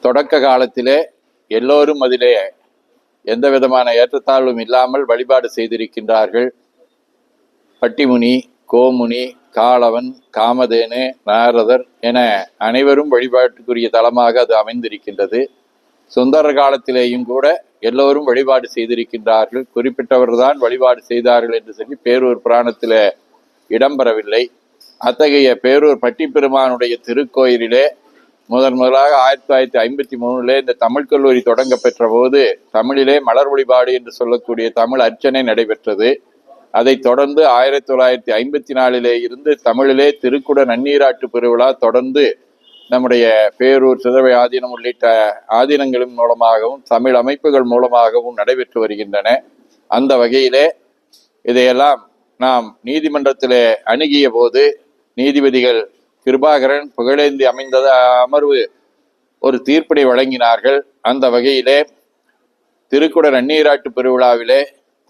தொடக்க காலத்திலே எல்லோரும் அதிலே எந்த விதமான ஏற்றத்தாழ்வும் இல்லாமல் வழிபாடு செய்திருக்கின்றார்கள். பட்டிமுனி கோமுனி காலவன் காமதேனு நாரதர் என அனைவரும் வழிபாட்டுக்குரிய தலமாக அது அமைந்திருக்கின்றது. சுந்தர காலத்திலேயும் கூட எல்லோரும் வழிபாடு செய்திருக்கின்றார்கள். குறிப்பிட்டவர்தான் வழிபாடு செய்தார்கள் என்று சொல்லி பேரூர் புராணத்திலே இடம்பெறவில்லை. அத்தகைய பேரூர் பட்டிப்பெருமானுடைய திருக்கோயிலிலே முதன் முதலாக ஆயிரத்தி தொள்ளாயிரத்தி ஐம்பத்தி மூணுல இந்த தமிழ் கல்லூரி தொடங்க பெற்ற போது தமிழிலே மலர் வழிபாடு என்று சொல்லக்கூடிய தமிழ் அர்ச்சனை நடைபெற்றது. அதைத் தொடர்ந்து ஆயிரத்தி தொள்ளாயிரத்தி ஐம்பத்தி நாலிலே இருந்து தமிழிலே திருக்குட நன்னீராட்டு பெருவிழா தொடர்ந்து நம்முடைய பேரூர் சிதவை ஆதீனம் உள்ளிட்ட ஆதீனங்களின் மூலமாகவும் தமிழ் அமைப்புகள் மூலமாகவும் நடைபெற்று வருகின்றன. அந்த வகையிலே இதையெல்லாம் நாம் நீதிமன்றத்திலே அணுகிய போது நீதிபதிகள் கிருபாகரன் புகழேந்தி அமைந்தது அமர்வு ஒரு தீர்ப்பினை வழங்கினார்கள். அந்த வகையிலே திருக்குட நன்னீராட்டு பெருவிழாவிலே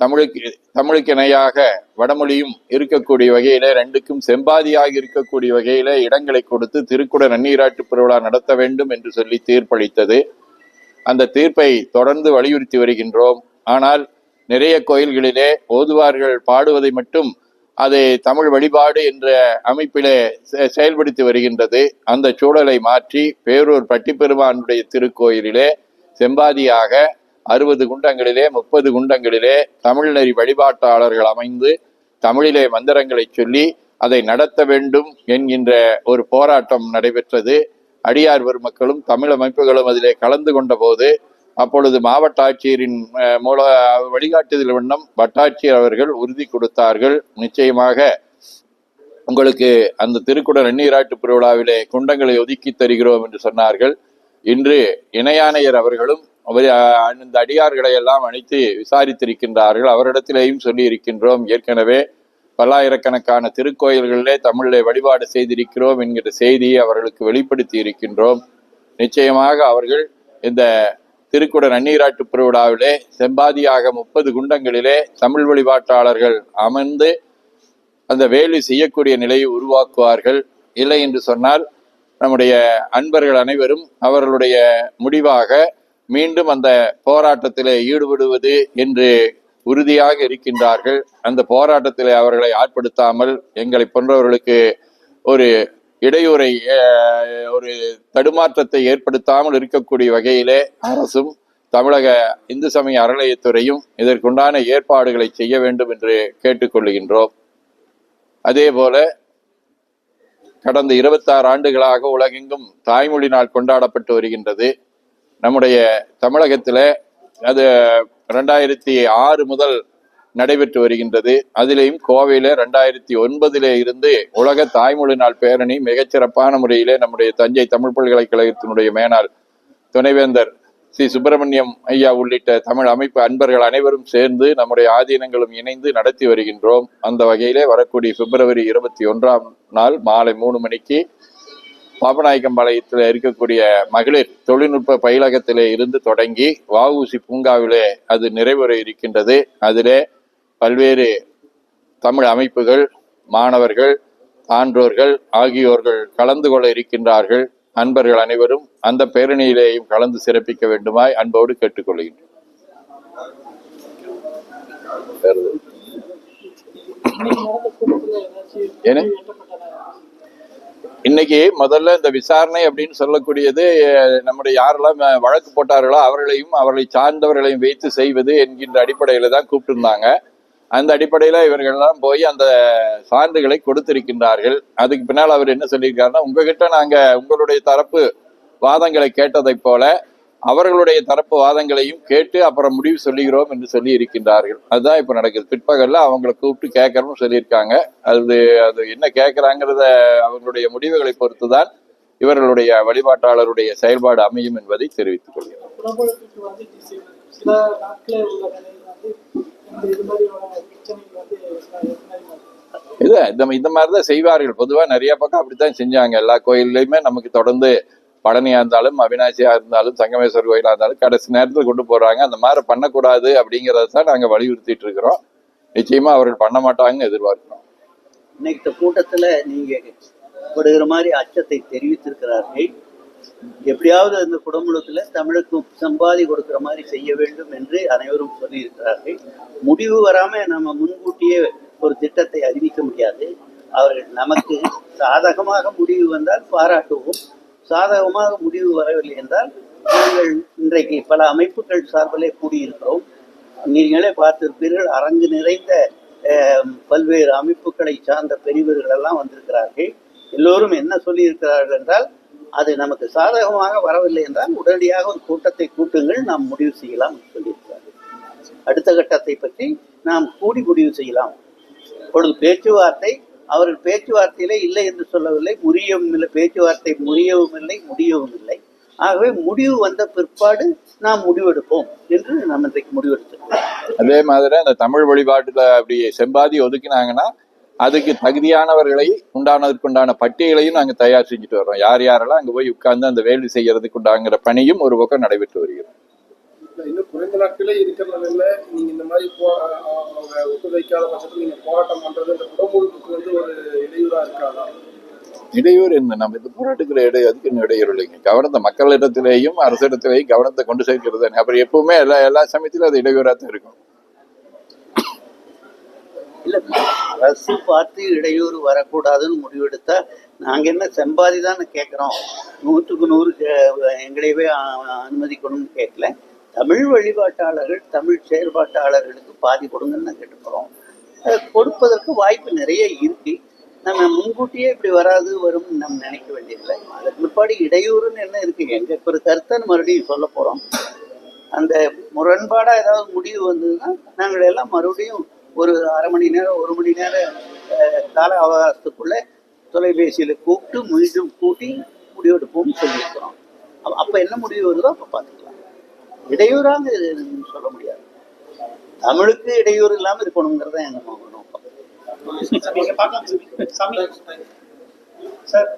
தமிழுக்கு தமிழுக்கு இணையாக வடமொழியும் இருக்கக்கூடிய வகையிலே ரெண்டுக்கும் செம்பாதியாக இருக்கக்கூடிய வகையிலே இடங்களை கொடுத்து திருக்குட நன்னீராட்டு பெருவிழா நடத்த வேண்டும் என்று சொல்லி தீர்ப்பளித்தது. அந்த தீர்ப்பை தொடர்ந்து வலியுறுத்தி வருகின்றோம். ஆனால் நிறைய கோயில்களிலே ஓதுவார்கள் பாடுவதை மட்டும் அதை தமிழ் வழிபாடு என்ற அமைப்பிலே செ- செயல்படுத்தி வருகின்றது. அந்த சூழலை மாற்றி பேரூர் பட்டிப்பெருமானுடைய திருக்கோயிலிலே செம்பாதியாக அறுபது குண்டங்களிலே முப்பது குண்டங்களிலே தமிழ்நெறி வழிபாட்டாளர்கள் அமைந்து தமிழிலே மந்திரங்களை சொல்லி அதை நடத்த வேண்டும் என்கின்ற ஒரு போராட்டம் நடைபெற்றது. அடியார் பெருமக்களும் தமிழ் அமைப்புகளும் அதிலே கலந்து கொண்ட போது அப்பொழுது மாவட்ட ஆட்சியரின் மூல வழிகாட்டுதல் வண்ணம் வட்டாட்சியர் அவர்கள் உறுதி கொடுத்தார்கள். நிச்சயமாக உங்களுக்கு அந்த திருக்குட நன்னீராட்டு பெருவிழாவிலே குண்டங்களை ஒதுக்கி தருகிறோம் என்று சொன்னார்கள். இன்று இணையானையர் அவர்களும் இந்த அடியார்களை எல்லாம் அழைத்து விசாரித்திருக்கின்றார்கள். அவரிடத்திலேயும் சொல்லி இருக்கின்றோம் ஏற்கனவே பல்லாயிரக்கணக்கான திருக்கோயில்களிலே தமிழை வழிபாடு செய்திருக்கிறோம் என்கிற செய்தியை அவர்களுக்கு வெளிப்படுத்தி இருக்கின்றோம் நிச்சயமாக அவர்கள் இந்த திருக்குட நன்னீராட்டு பெருவிழாவிலே செம்பாதியாக முப்பது குண்டங்களிலே தமிழ் வழிபாட்டாளர்கள் அமர்ந்து அந்த வேலி செய்யக்கூடிய நிலையை உருவாக்குவார்கள். இல்லை என்று சொன்னால் நம்முடைய அன்பர்கள் அனைவரும் அவர்களுடைய முடிவாக மீண்டும் அந்த போராட்டத்திலே ஈடுபடுவது என்று உறுதியாக இருக்கின்றார்கள். அந்த போராட்டத்திலே அவர்களை ஆட்படுத்தாமல் எங்களை போன்றவர்களுக்கு ஒரு இடையூறை ஒரு தடுமாற்றத்தை ஏற்படுத்தாமல் இருக்கக்கூடிய வகையிலே அரசும் தமிழக இந்து சமய அறநிலையத்துறையும் இதற்குண்டான ஏற்பாடுகளை செய்ய வேண்டும் என்று கேட்டுக்கொள்கின்றோம். அதே போல கடந்த இருபத்தாறு ஆண்டுகளாக உலகெங்கும் தாய்மொழி நாள் கொண்டாடப்பட்டு வருகின்றது. நம்முடைய தமிழகத்தில் அது ரெண்டாயிரத்தி ஆறு முதல் நடைபெற்று வருகின்றது. அதிலேயும் கோவையில ரெண்டாயிரத்தி ஒன்பதிலே இருந்து உலக தாய்மொழி நாள் பேரணி மிகச்சிறப்பான முறையிலே நம்முடைய தஞ்சை தமிழ் பல்கலைக்கழகத்தினுடைய மேனாள் துணைவேந்தர் சி. சுப்பிரமணியம் ஐயா உள்ளிட்ட தமிழ் அமைப்பு அன்பர்கள் அனைவரும் சேர்ந்து நம்முடைய ஆதீனங்களும் இணைந்து நடத்தி வருகின்றோம். அந்த வகையிலே வரக்கூடிய பிப்ரவரி இருபத்தி ஒன்றாம் நாள் மாலை மூணு மணிக்கு பாபநாயக்கம்பாளையத்தில் இருக்கக்கூடிய மகளிர் தொழில்நுட்ப பயிலகத்திலே இருந்து தொடங்கி வஉசி பூங்காவிலே அது நிறைவேற இருக்கின்றது. அதிலே பல்வேறு தமிழ் அமைப்புகள் மாணவர்கள் சான்றோர்கள் ஆகியோர்கள் கலந்து கொள்ள இருக்கின்றார்கள். அன்பர்கள் அனைவரும் அந்த பேரணியிலேயும் கலந்து சிறப்பிக்க வேண்டுமாய் அன்போடு கேட்டுக்கொள்கின்றேன். இன்னைக்கு முதல்ல இந்த விசாரணை அப்படின்னு சொல்லக்கூடியது நம்முடைய யாரெல்லாம் வழக்கு போட்டார்களோ அவர்களையும் அவர்களை சார்ந்தவர்களையும் வைத்து செய்வது என்கின்ற அடிப்படையில தான் கூப்பிட்டிருந்தாங்க. அந்த அடிப்படையில் இவர்கள்லாம் போய் அந்த சான்றுகளை கொடுத்திருக்கின்றார்கள். அதுக்கு பின்னால் அவர் என்ன சொல்லியிருக்காருன்னா உங்ககிட்ட நாங்க உங்களுடைய தரப்பு வாதங்களை கேட்டதைப் போல அவர்களுடைய தரப்பு வாதங்களையும் கேட்டு அப்புறம் முடிவு சொல்லுகிறோம் என்று சொல்லி இருக்கின்றார்கள் அதுதான் இப்போ நடக்குது. பிற்பகல்ல அவங்கள கூப்பிட்டு கேட்கறோம்னு சொல்லியிருக்காங்க. அது அது என்ன கேட்கறாங்கிறத அவர்களுடைய முடிவுகளை பொறுத்து தான் இவர்களுடைய வழிபாட்டாளருடைய செயல்பாடு அமையும் என்பதை தெரிவித்துக் கொள்கிறேன். நிலையில் வந்து இந்த மாதிரி தான் செய்வார்கள். பொதுவாக நிறைய பக்கம் அப்படித்தான் செஞ்சாங்க. எல்லா கோயில்லையுமே நமக்கு தொடர்ந்து பழனியா இருந்தாலும் அவினாசியா இருந்தாலும் சங்கமேஸ்வரர் கோயிலா இருந்தாலும் கடைசி நேரத்தில் கொண்டு போறாங்க. அந்த மாதிரி பண்ணக்கூடாது அப்படிங்கறத தான் நாங்க வலியுறுத்திட்டு இருக்கிறோம். நிச்சயமா அவர்கள் பண்ண மாட்டாங்கன்னு எதிர்பார்க்கிறோம். இன்னைக்கு கூட்டத்துல நீங்க படுகிற மாதிரி அச்சத்தை தெரிவித்திருக்கிறார்கள். எப்படியாவது அந்த குடமுழுக்கில் தமிழுக்கு சம்பாதி கொடுக்கிற மாதிரி செய்ய வேண்டும் என்று அனைவரும் சொல்லியிருக்கிறார்கள். முடிவு வராம நம்ம முன்கூட்டியே ஒரு திட்டத்தை அறிவிக்க முடியாது. அவர்கள் நமக்கு சாதகமாக முடிவு வந்தால் பாராட்டுவோம். சாதகமாக முடிவு வரவில்லை என்றால் நாங்கள் இன்றைக்கு பல அமைப்புகள் சார்பிலே கூடியிருக்கிறோம். நீங்களே பார்த்திருப்பீர்கள் அரங்கு நிறைந்த அஹ், பல்வேறு அமைப்புகளை சார்ந்த பெரியவர்கள் எல்லாம் வந்திருக்கிறார்கள். எல்லோரும் என்ன சொல்லியிருக்கிறார்கள் என்றால் அது நமக்கு சாதகமாக வரவில்லை என்றால் உடனடியாக ஒரு கூட்டத்தை கூட்டுங்கள் நாம் முடிவு செய்யலாம் என்று சொல்லியிருக்கிறார்கள். அடுத்த கட்டத்தை பற்றி நாம் கூடி முடிவு செய்யலாம். இப்பொழுது பேச்சுவார்த்தை அவர்கள் பேச்சுவார்த்தையிலே இல்லை என்று சொல்லவில்லை முறியவும் இல்லை பேச்சுவார்த்தை முறியவும் இல்லை முடியவும் இல்லை. ஆகவே முடிவு வந்த பிற்பாடு நாம் முடிவெடுப்போம் என்று நாம் இன்றைக்கு முடிவெடுத்தோம் அதே மாதிரி அந்த தமிழ் வழிபாட்டுல அப்படி செம்பாதி ஒதுக்கினாங்கன்னா அதுக்கு தகுதியானவர்களை உண்டானதுக்குண்டான பட்டியலையும் நாங்க தயார் செஞ்சுட்டு வர்றோம். யார் யாரெல்லாம் அங்க போய் உட்கார்ந்து அந்த வேலை செய்யறதுக்கு உண்டாங்கிற பணியும் ஒரு பக்கம் நடைபெற்று வருகிறது. இன்னும் குறைந்த நாட்களே இருக்கிறதுனால நீங்க இந்த மாதிரி ஒத்துழைக்காத பட்சத்தில் நீங்க போராட்டம் பண்றது குடமுழுக்கு வந்து ஒரு இடையூறா இருக்காதா? இடையூறு என்ன? நம்ம இந்த போராட்டத்தில் இடை அதுக்கு இன்னும் இடையூறு இல்லைங்க? கவனத்தை மக்களிடத்திலேயும் அரசிடத்திலேயும் கவனத்தை கொண்டு சேர்க்கிறது அப்புறம் எப்பவுமே எல்லா எல்லா சமயத்திலும் அது இடையூறாக தான் இருக்கும். இல்ல அரசு பார்த்து இடையூறு வரக்கூடாதுன்னு முடிவெடுத்தா நாங்க என்ன செம்பாதி தானே கேட்குறோம் நூற்றுக்கு நூறு எங்களையவே அ- அனுமதிக்கணும்னு கேட்கல தமிழ் வழிபாட்டாளர்கள் தமிழ் செயல்பாட்டாளர்களுக்கு பாதி கொடுங்கன்னு கேட்டு கேட்டுக்கிறோம். கொடுப்பதற்கு வாய்ப்பு நிறைய இருக்கு. நம்ம முன்கூட்டியே இப்படி வராது வரும்னு நம்ம நினைக்க வேண்டியதில்லை. அதற்கு பிற்பாடு இடையூறுன்னு என்ன இருக்கு? எங்க ஒரு கருத்தை மறுபடியும் சொல்ல போறோம். அந்த முரண்பாடா ஏதாவது முடிவு வந்ததுன்னா நாங்கள் எல்லாம் மறுபடியும் ஒரு அரை மணி நேரம் ஒரு மணி நேரம் கால அவகாசத்துக்குள்ள தொலைபேசியில் கூப்பிட்டு மீண்டும் கூட்டி முடிவெடுப்போம்னு சொல்லியிருக்கிறோம். அப்போ என்ன முடிவு வருதோ அப்போ பார்த்துக்கலாம். இடையூறாக சொல்ல முடியாது. தமிழுக்கு இடையூறு இல்லாமல் இருக்கணுங்கிறத எங்க நோக்கம் சார்.